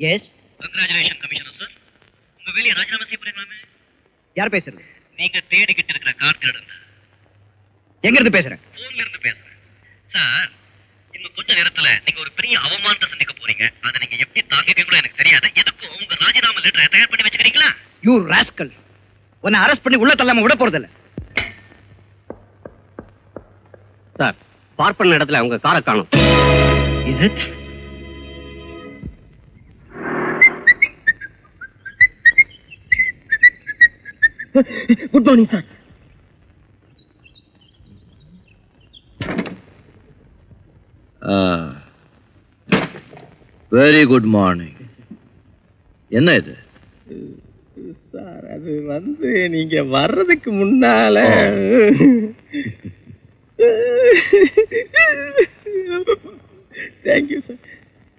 S congratulation commissioner sir. உங்க வேலையை ராஜினாமா செய்ய போறீங்களாமே யார் பேசுறது? நீங்க தேடிக்கிட்டு இருக்கிற கார் திருடன் எங்க இருந்து பேசுறேன்? போன்ல இருந்து பேசுறேன். சார் இன்னும் கொஞ்ச நேரத்துல நீங்க ஒரு பெரிய அவமானத்தை சந்திக்க போறீங்க. அதை நீங்க எப்படி தாங்குவீங்களோ எனக்கு தெரியாது. எதுக்கும் உங்க ராஜினாமா லெட்டரை தயார் பண்ணி வச்சுக்கிறீங்களா? யூ ராஸ்கல் உன்னை அரெஸ்ட் பண்ணி உள்ள தள்ளாம விட போறதில்ல. சார் பார்க் பண்ண இடத்துல உங்க காரை காணும். Is it good morning sir. Very good morning. என்ன இது? சார் அது வந்து நீங்க வர்றதுக்கு முன்னால தேங்க்யூ சார்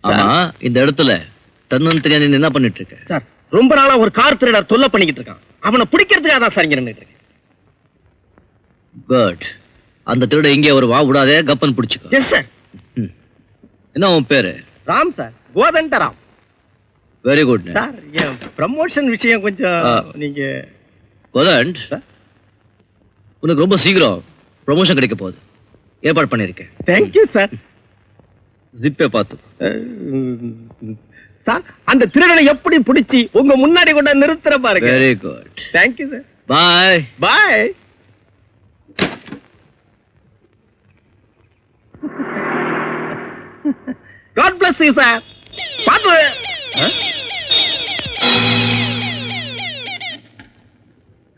ஆமா இந்த இடத்துல தன்னந்தனியா நீ என்ன பண்ணிட்டு இருக்க? சார் ரொம்ப நாளா ஒரு கார் திருடர் தொல்லை பண்ணிக்கிட்டு இருக்கான். அவனை பிடிக்கிறதுக்காக தான் சார் இங்க குட் அந்த திருட இங்கே ஒரு வா விடாதே கப்பன் பிடிச்சுக்கோ. Yes sir. என்ன உன் பேரு? Ram sir Kothanda Ram. Very good sir என் ப்ரமோஷன் விஷயம் கொஞ்சம். நீங்க கோதண்ட் உனக்கு ரொம்ப சீக்கிரம் ப்ரொமோஷன் கிடைக்க போகுது. ஏற்பாடு பண்ணிருக்கேன் தேங்க்யூ சார் ஜிப்பே பார்த்து. சார் அந்த திருடனை எப்படி பிடிச்சி உங்க முன்னாடி கொண்டு நிறுத்துற பாருங்க. Very good thank you sir bye bye God bless you sir பாத்து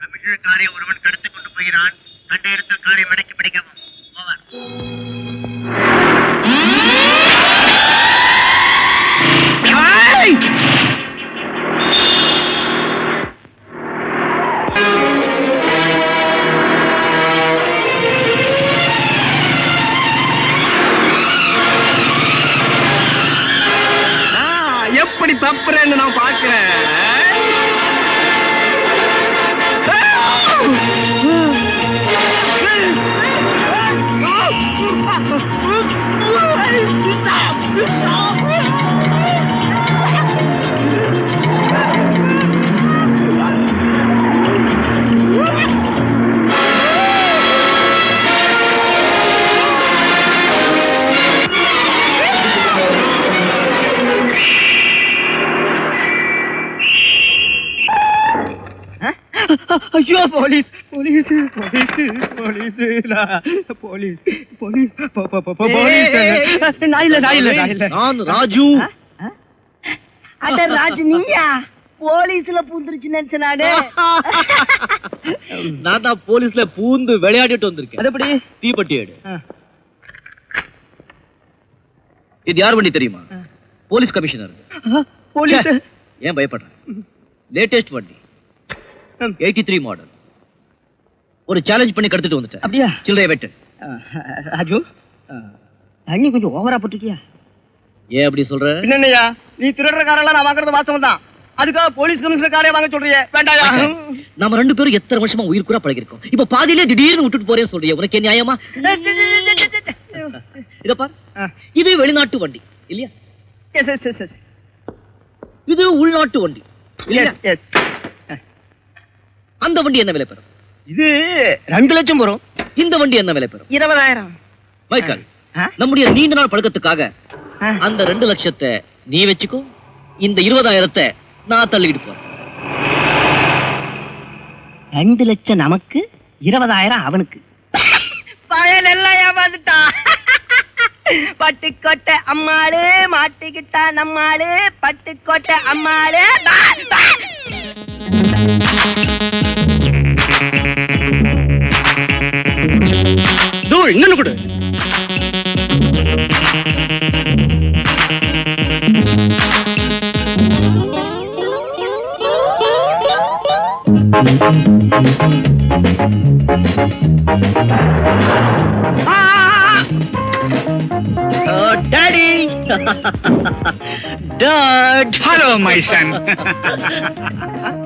கமிஷனர் காரை ஒருவன் கடத்தி கொண்டு போகிறான். கண்ட இடத்தில் காரை மடக்கி பிடிக்கவும். ஓவர் ஐயோ police. Police police police. Police police. Police. நான் இல்ல நான் இல்ல நான் இல்ல. நான் ராஜு. அட ராஜ் நீயா? போலீஸ்ல பூந்துருச்சு நினைச்ச நாடு நான் தான் போலீஸ்ல பூந்து விளையாடிட்டு வந்திருக்கேன். எப்படி? தீப்பெட்டி எடு. இது யார் வண்டி தெரியுமா? Police commissioner. போலீஸ். ஏன் பயப்படுறேன் லேட்டஸ்ட் வண்டி. எயிட்டி த்ரீ மாடல் ஒரு சேலஞ்ச் பண்ணி கடத்திட்டு வந்துட்டேன். அப்படியா? சில்லறைய வெட்டு. ராஜு தண்ணி கொஞ்சம் ஓவரா போட்டுக்கியா ஏன் அப்படி சொல்ற? என்னய்யா நீ திருடுற காரெல்லாம் நான் வாங்குறது வாசம் தான். அதுக்காக போலீஸ் கமிஷனர் காரே வாங்க சொல்றியே. வேண்டாயா? நம்ம ரெண்டு பேரும் எத்தனை வருஷமா உயிர் கூட பழகிருக்கோம் இப்ப பாதியிலே திடீர்னு விட்டுட்டு போறேன்னு சொல்றிய. உனக்கு என்ன நியாயமா? இத பார். இது வெளிநாட்டு வண்டி இல்லையா? எஸ் எஸ் எஸ் எஸ் இது உள்நாட்டு வண்டி இல்லையா? அந்த வண்டி என்ன விலை பெறும்? இது ரெண்டு லட்சம் வரும். இந்த வண்டி என்ன விலை பெறும்? இருபதாயிரம். மைக்கேல்? நம்முடைய நீண்ட நாள் பழக்கத்துக்காக. அந்த ரெண்டு லட்சத்தை நீ வச்சுக்கோ இந்த இருபதாயிரத்தை நான் தள்ளிக்கிட்டு போறேன். ரெண்டு லட்சம் நமக்கு இருபதாயிரம் அவனுக்கு. பயல் எல்லாம் ஏமாந்துட்டான் பட்டுக்கோட்டை அம்மாளு மாட்டிக்கிட்டா நம்மாளு பட்டுக்கோட்டை அம்மாளு டாடி. ஹலோ மை சன்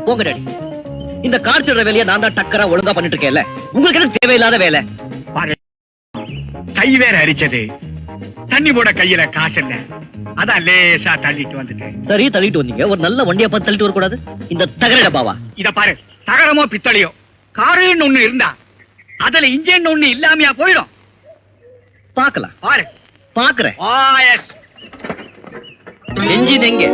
போங்க டாடி. இந்த கார் திருடுற வேலையை நான் தான் டக்கரா ஒழுங்கா பண்ணிட்டு இருக்கேன்ல. உங்களுக்கு என்ன தேவையில்லாத வேலை? கை வேற அரிச்சது. தண்ணி போட கையில காசு இல்ல. அதான் லேசா தள்ளிட்டு வந்துட்டேன். சரி தள்ளிட்டு வந்தீங்க. ஒரு நல்ல வண்டியை பார்த்து தள்ளிட்டு வரக்கூடாது. இந்த தகர டப்பாவா இத பாரு. தகரமோ பித்தளையோ. காருன்னு ஒண்ணு இருந்தா அதுல இன்ஜின் ஒண்ணு இல்லாமையா போயிடும். பார்க்கலாம். பாரு. பாக்குறேன் என்ஜின் எங்க?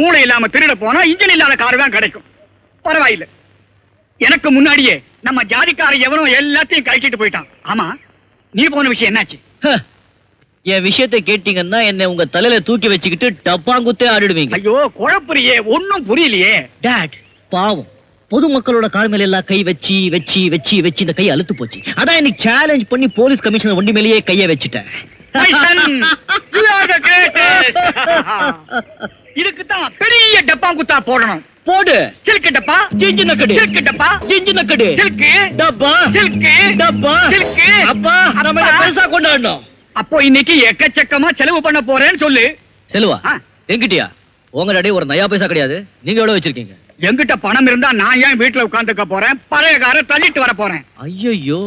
மூளை இல்லாம திருட போனா இன்ஜின் இல்லாத கார் தான் கிடைக்கும். பரவாயில்ல. எனக்கு முன்னாடியே நம்ம ஜாதிக்கார எவனோ எல்லாத்தையும் கழிச்சிட்டு போயிட்டான். ஆமா நீ போன விஷயம் என்னாச்சு? என் விஷயத்தை கேட்டீங்கன்னா என்ன உங்க தலையில தூக்கி வச்சுக்கிட்டு டப்பாங்குத்தே ஆடிடுவீங்க. ஐயோ குழப்பறியே ஒண்ணும் புரியலையே. டாட் பாவம். பொதுமக்களோட கால் மேல எல்லாம் கை வச்சு வச்சு வச்சு வச்சு இந்த கை அழுத்து போச்சு. அதான் இன்னைக்கு சேலஞ்ச் பண்ணி போலீஸ் கமிஷனர் வண்டி மேலேயே கைய வச்சுட்டேன். My son, you are the greatest. இதுக்கு தான் பெரிய டப்பா குத்தா போடணும். போடு. சில்க்கு டப்பா. ஜிஞ்சு நக்கடு. சில்க்கு டப்பா. ஜிஞ்சு நக்கடு. சில்க்கு. டப்பா. சில்க்கு. டப்பா. சில்க்கு. அப்பா நம்ம பெருசா கொண்டாடணும். அப்போ இன்னைக்கு எக்கச்சக்கமா செலவு பண்ண போறேன்னு சொல்லு. செல்வா. எங்கிட்டயா? உங்க டாடி ஒரு நயா பைசா கிடையாது. நீங்க எவ்வளவு வச்சிருக்கீங்க? என்கிட்ட பணம் இருந்தா நான் ஏன் வீட்டுல உட்கார்ந்துக்க போறேன்? பழைய காரை தள்ளிட்டு வர போறேன். ஐயோ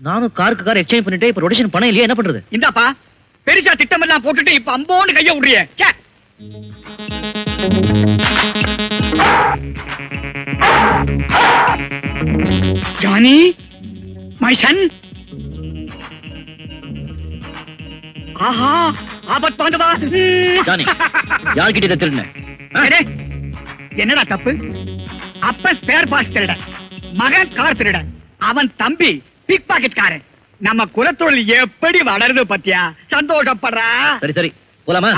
நானும் காருக்கு கார் எக்ஸ்சேஞ்ச் பண்ணிட்டே இப்ப ரொட்டேஷன் பணம் இல்லையா? என்ன பண்றது? இந்தாப்பா. பெருசா திட்டம் எல்லாம் போட்டுட்டு இப்ப அம்போன்னு கைய விடுறிய ஜானி? My son. ஆஹா ஆபத் பாண்டவா. ஜானி யார்கிட்ட இதை திருடின? என்னடா தப்பு? அப்ப ஸ்பேர் பார்ட்ஸ் திருட மகன் கார் திருட அவன் தம்பி பிக் பாக்கெட்காரன் நம்ம குலத்தொழில் எப்படி வளருது பத்தியா? சந்தோஷப்படுறா. சரி சரி போலாமா.